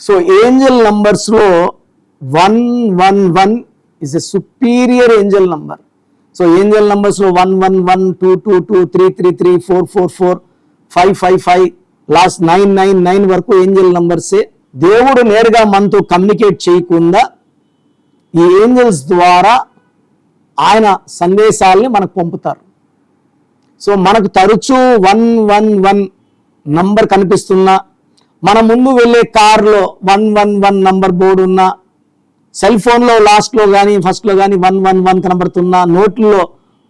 So angel నంబర్స్లో one one one is a superior angel number so angel నంబర్స్లో one one one two two two three three three four four four five five five last nine nine nine వరకు Angel నంబర్సే దేవుడు నేరుగా మనతో communicate చేయకుండా ఈ angels ద్వారా ఆయన సందేశాలని మనకు పంపుతారు. సో మనకు తరచూ వన్ వన్ వన్ నంబర్ కనిపిస్తున్నా మన ముందు వెళ్ళే కార్లో one one one number board ఉన్న సెల్ ఫోన్లో లాస్ట్లో కానీ ఫస్ట్లో కానీ వన్ వన్ వన్ కనబడుతున్నా నోట్లో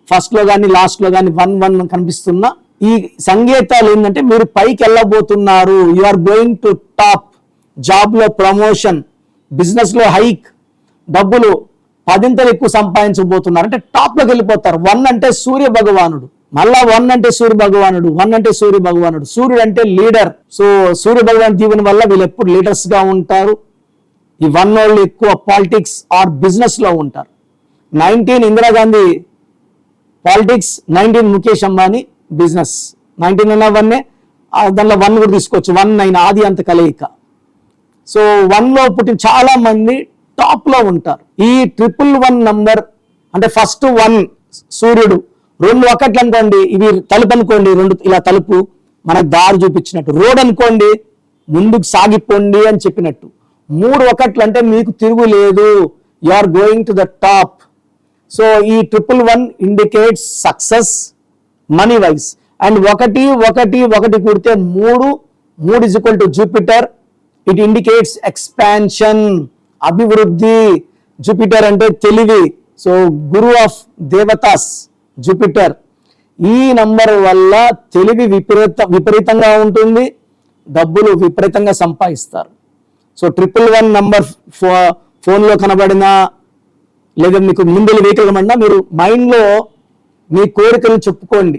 ఫస్ట్లో కానీ లాస్ట్లో కానీ వన్ వన్ కనిపిస్తున్న ఈ సంకేతాలు ఏంటంటే మీరు పైకి వెళ్ళబోతున్నారు. You are going to top జాబ్లో ప్రమోషన్ బిజినెస్లో హైక్ డబ్బులు పదింతలు ఎక్కువ సంపాదించబోతున్నారు. అంటే టాప్లోకి వెళ్ళిపోతారు. వన్ అంటే సూర్య భగవానుడు మళ్ళా వన్ అంటే సూర్య భగవానుడు వన్ అంటే సూర్య భగవానుడు. సూర్యుడు అంటే లీడర్ సో సూర్య భగవాన్ దీవెన వల్ల వీళ్ళు ఎప్పుడు లీడర్స్గా ఉంటారు? ఈ వన్ వాళ్ళు ఎక్కువ పాలిటిక్స్ ఆర్ బిజినెస్లో ఉంటారు. Nineteen Indira Gandhi politics nineteen Mukesh Ambani business nineteen అన్న వన్నే దానిలో వన్ కూడా తీసుకోవచ్చు. వన్ నైన్ ఆది అంత కలయిక. సో వన్లో పుట్టిన చాలా మంది టాప్లో ఉంటారు. ఈ ట్రిపుల్ వన్ నంబర్ అంటే ఫస్ట్ వన్ సూర్యుడు రెండు ఒకట్లు అనుకోండి ఇవి తలుపు అనుకోండి రెండు ఇలా తలుపు మనకు దారి చూపించినట్టు. రోడ్ అనుకోండి ముందుకు సాగిపోండి అని చెప్పినట్టు. మూడు ఒకట్లు అంటే మీకు తిరుగులేదు you are going to the top so ఈ triple one indicates success money wise and ఒకటి ఒకటి ఒకటి కూడితే మూడు మూడు is equal to Jupiter it indicates expansion అభివృద్ధి. జూపిటర్ అంటే తెలివి. సో గురు ఆఫ్ దేవతాస్. జూపిటర్. ఈ నంబర్ వల్ల తెలివి విపరీత విపరీతంగా ఉంటుంది డబ్బులు విపరీతంగా సంపాదిస్తారు. సో ట్రిపుల్ వన్ నంబర్ ఫో ఫోన్లో కనబడిన లేదా మీకు ముందు వెహికల్ కనబడినా మీరు మైండ్లో మీ కోరికలు చెప్పుకోండి.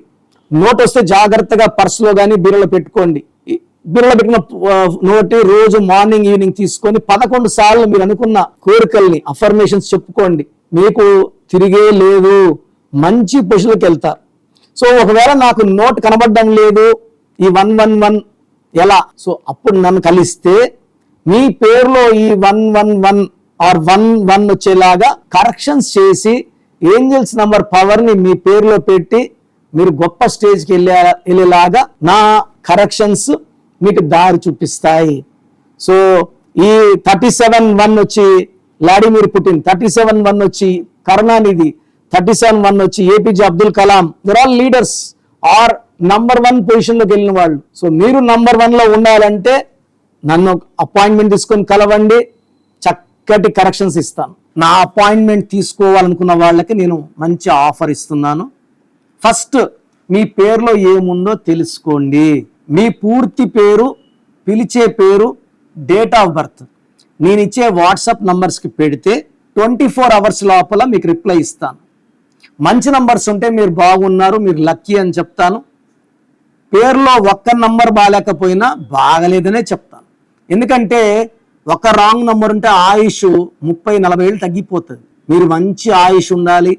నోట్ వస్తే జాగ్రత్తగా పర్సులో కానీ బీరలో పెట్టుకోండి. బీరలో పెట్టిన నోటి రోజు మార్నింగ్ ఈవినింగ్ తీసుకొని పదకొండు సార్లు మీరు అనుకున్న కోరికల్ని అఫర్మేషన్స్ చెప్పుకోండి. మీకు తిరిగే లేదు. మంచి పొజిషన్కి వెళ్తారు సో ఒకవేళ నాకు నోట్ కనబడడం లేదు ఈ వన్ వన్ వన్ ఎలా? సో అప్పుడు నన్ను కలిస్తే మీ పేరులో ఈ one one one or one one వచ్చేలాగా కరెక్షన్స్ చేసి ఏంజల్స్ నంబర్ పవర్ని మీ పేరులో పెట్టి మీరు గొప్ప స్టేజ్కి వెళ్ళే వెళ్ళేలాగా నా కరెక్షన్స్ మీకు దారి చూపిస్తాయి. సో ఈ థర్టీ సెవెన్ వన్ వచ్చి Vladimir Putin thirty seven one వచ్చి కరుణానిధి థర్టీ సెవెన్ వన్ వచ్చి A P J Abdul Kalam. There all leaders are number one పొజిషన్లోకి వెళ్ళిన వాళ్ళు. సో మీరు నంబర్ వన్లో ఉండాలంటే నన్ను అపాయింట్మెంట్ తీసుకొని కలవండి. చక్కటి కరెక్షన్స్ ఇస్తాను. నా అపాయింట్మెంట్ తీసుకోవాలనుకున్న వాళ్ళకి నేను మంచి ఆఫర్ ఇస్తున్నాను. ఫస్ట్ మీ పేరులో ఏముందో తెలుసుకోండి. మీ పూర్తి పేరు పిలిచే పేరు డేట్ ఆఫ్ బర్త్ నేను ఇచ్చే వాట్సాప్ నంబర్స్కి పెడితే ట్వంటీ ఫోర్ అవర్స్ లోపల మీకు రిప్లై ఇస్తాను. మంచి నంబర్స్ ఉంటే మీరు బాగున్నారు మీరు లక్కీ అని చెప్తాను. పేరులో ఒక్క నంబర్ బాగాలేకపోయినా బాగలేదనే చెప్తాను. ఎందుకంటే ఒక రాంగ్ నంబర్ ఉంటే ఆయుష్ ముప్పై నలభై ఏళ్ళు తగ్గిపోతుంది. మీరు మంచి ఆయుష్ ఉండాలి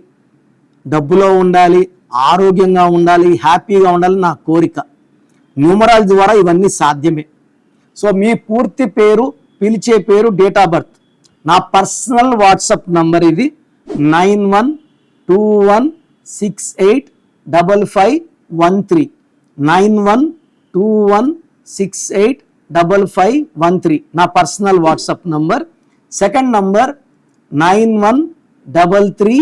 డబ్బులో ఉండాలి ఆరోగ్యంగా ఉండాలి హ్యాపీగా ఉండాలి నా కోరిక. న్యూమరాలజీ ద్వారా ఇవన్నీ సాధ్యమే. సో మీ పూర్తి పేరు పిలిచే పేరు డేట్ ఆఫ్ బర్త్ నా పర్సనల్ వాట్సాప్ నంబర్ ఇది nine one two one six eight double five one three nine one two one six eight double five one three నా personal WhatsApp number second number nine one double three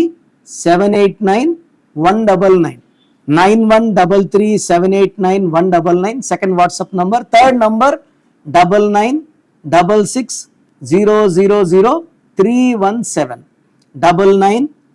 seven eight nine one double nine nine one double three seven eight nine one double nine second WhatsApp number third number double nine double six zero zero zero three one seven double nine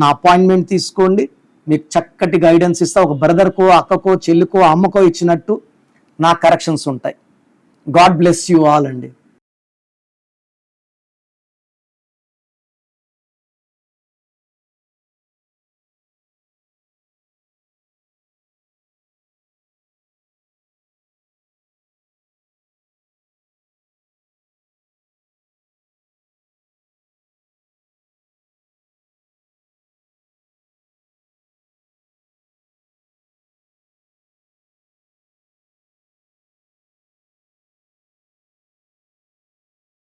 నా appointment తీసుకోండి. మీకు చక్కటి guidance ఇస్తా. ఒక బ్రదర్కో అక్కకో చెల్లికో అమ్మకో ఇచ్చినట్టు నా corrections ఉంటాయి. God bless you all అండి.